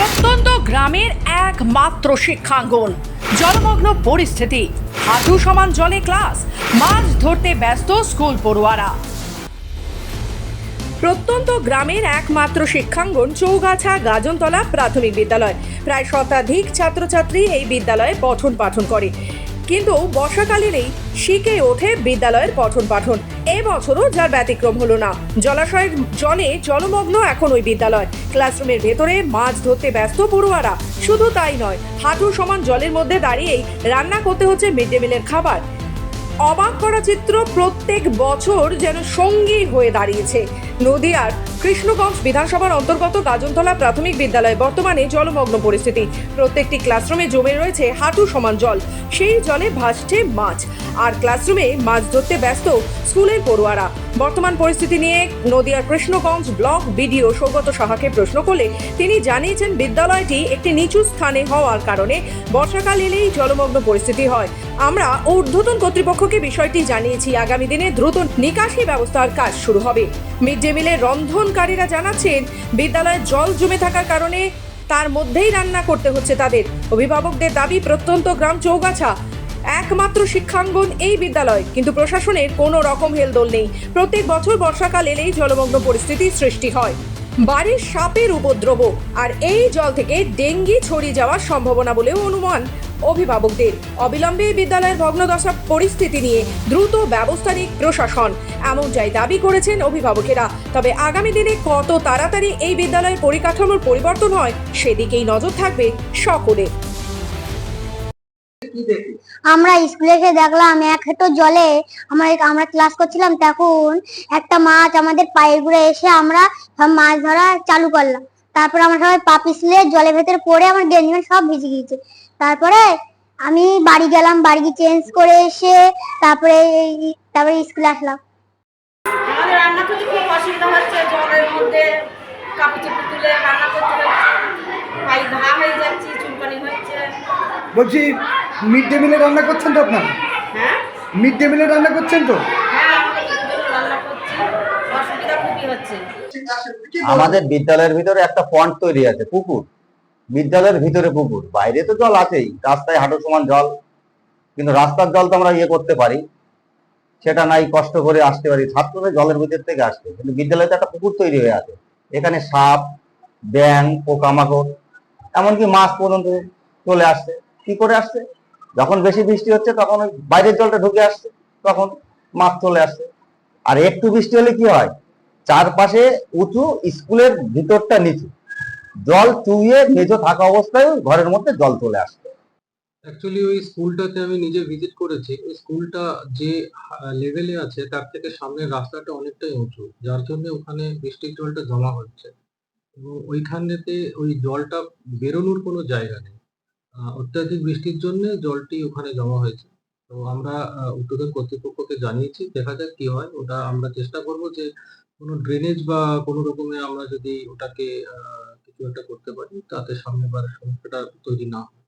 প্রত্যন্ত গ্রামের একমাত্র শিক্ষাঙ্গন। জলমগ্ন পরিস্থিতি। হাঁটু সমান জলে ক্লাস। মাছ ধরতে ব্যস্ত স্কুল পড়ুয়ারা। প্রত্যন্ত গ্রামের একমাত্র শিক্ষাঙ্গন চৌগাছা গাজনতলা প্রাথমিক বিদ্যালয়। প্রায় শতাধিক ছাত্রছাত্রী এই বিদ্যালয়ে পঠন পাঠন করে। কিন্তু বর্ষাকালীনই শিখে ওঠে বিদ্যালয়ের পঠন পাঠন। এবছরও যার ব্যতিক্রম হলো না। জলাশয়ের জলে জলমগ্ন এখন ওই বিদ্যালয়। ক্লাসরুমের ভেতরে মাছ ধরতে ব্যস্ত পড়ুয়ারা। শুধু তাই নয় হাঁটু সমান জলের মধ্যে দাঁড়িয়েই রান্না করতে হচ্ছে মিড ডে মিলের খাবার। অবাক করা চিত্র প্রত্যেক বছর যেন সঙ্গী হয়ে দাঁড়িয়েছে। নদিয়ার কৃষ্ণগঞ্জ বিধানসভার অন্তর্গত গাজনতলা প্রাথমিক বিদ্যালয়ে বর্তমানে জলমগ্ন পরিস্থিতি। প্রত্যেকটি ক্লাসরুমে জমে রয়েছে হাঁটু সমান জল। সেই জলে ভাসছে মাছ। আর ক্লাসরুমে মাছ ধরতে ব্যস্ত স্কুলের পড়ুয়ারা। বর্তমান পরিস্থিতি নিয়ে নদিয়ার কৃষ্ণগঞ্জ ব্লক বিডিও সৌগত সাহাকে প্রশ্ন করলে তিনি জানিয়েছেন, বিদ্যালয়টি একটি নিচু স্থানে হওয়ার কারণে বর্ষাকাল এলেই জলমগ্ন পরিস্থিতি হয়। আমরা ঊর্ধ্বতন কর্তৃপক্ষকে বিষয়টি জানিয়েছি। আগামী দিনে দ্রুত নিকাশি ব্যবস্থার কাজ শুরু হবে। মিড ডে মিলের রন্ধনকারীরা জানাচ্ছেন, বিদ্যালয়ে জল জমে থাকার কারণে তার মধ্যেই রান্না করতে হচ্ছে তাদের। অভিভাবকদের দাবি, প্রত্যন্ত গ্রাম চৌগাছা একমাত্র শিক্ষাঙ্গন এই বিদ্যালয়। কিন্তু প্রশাসনের কোনো রকম হেলদোল নেই। প্রত্যেক বছর বর্ষাকাল এলেই জলমগ্ন পরিস্থিতির সৃষ্টি হয়। বাড়ির সাপের উপদ্রব। আর এই জল থেকে ডেঙ্গি ছড়িয়ে যাওয়ার সম্ভাবনা বলেও অনুমান অভিভাবকদের। অবিলম্বে বিদ্যালয়ের ভগ্নদশা পরিস্থিতি নিয়ে দ্রুত ব্যবস্থা নিক প্রশাসন। এমনটাই দাবি করেছেন অভিভাবকেরা। তবে আগামী দিনে কত তাড়াতাড়ি এই বিদ্যালয়ের পরিকাঠামোর পরিবর্তন হয়, সেদিকেই নজর থাকবে সকলের আমরা স্কুলে এসে দেখলাম এক হেঁটো জলে আমরা আমরা ক্লাস করছিলাম তখন একটা মাছ আমাদের পায়ে ঘুরে এসে আমরা সব মাছ ধরা চালু করলাম। তারপর আমরা সবাই পা পিছলে জলের ভেতরে পড়ে আমার গেঞ্জি সব ভিজে গিয়েছে। তারপরে আমি বাড়ি গেলাম বাড়ি গিয়ে চেঞ্জ করে এসে তারপরে এই- তারপরে স্কুলে আসলাম। আমাদের রান্না করতে খুব অসুবিধা হচ্ছে জলের মধ্যে কাপড় চোপড় তুলে রান্না করতে হচ্ছে। ঘা হয়ে যাচ্ছে চুলকানি হচ্ছে। বলছি মিড ডে মিলে রান্না করছেন তো আপনারা? হ্যাঁ? মিড ডে মিলে রান্না করছেন তো? হ্যাঁ আমরা দুজন রান্না করছি। অসুবিধা খুবই হচ্ছে। আমাদের বিদ্যালয়ের ভিতরে একটা পন্ড তৈরি আছে পুকুর। বিদ্যালয়ের ভিতরে পুকুর। বাইরে তো জল আছেই। রাস্তায় হাঁটু সমান জল। কিন্তু রাস্তার জল তো আমরা ইয়ে করতে পারি। সেটা নাই কষ্ট করে আসতে পারি। ছাত্রদের জলের ভিতর থেকে আসতে। কিন্তু বিদ্যালয়ে তো একটা পুকুর তৈরি হয়ে আছে। এখানে সাপ ব্যাং পোকামাকড় এমনকি মাছ পর্যন্ত চলে আসছে। কি করে আসছে? যখন বেশি বৃষ্টি হচ্ছে তখন ওই বাইরের জলটা ঢুকে আসছে, তখন মাছ চলে আসছে। আর একটু বৃষ্টি হলে কি হয়? চারপাশে উঁচু স্কুলের ভিতরটা নিচু। জল চুইয়ে মেঝো থাকা অবস্থায় ঘরের মধ্যে জল চলে আসছে। অ্যাকচুয়ালি ওই স্কুলটাতে আমি নিজে ভিজিট করেছি। ওই স্কুলটা যে লেভেলে আছে তার থেকে সামনের রাস্তাটা অনেকটাই উঁচু, যার জন্য ওখানে বৃষ্টির জলটা জমা হচ্ছে। এবং ওইখানেতে ওই জলটা বেরোনোর কোনো জায়গা নেই। অত্যাধিক বৃষ্টির জন্য জলটি ওখানে জমা হয়েছে। তো আমরা আহ, কর্তৃপক্ষকে জানিয়েছি দেখা যাক কি হয়। ওটা আমরা চেষ্টা করব যে কোনো ড্রেনেজ বা কোনো রকমে আমরা যদি ওটাকে কিছু একটা করতে পারি তাতে সামনে বার সমস্যাটা তৈরি না হয়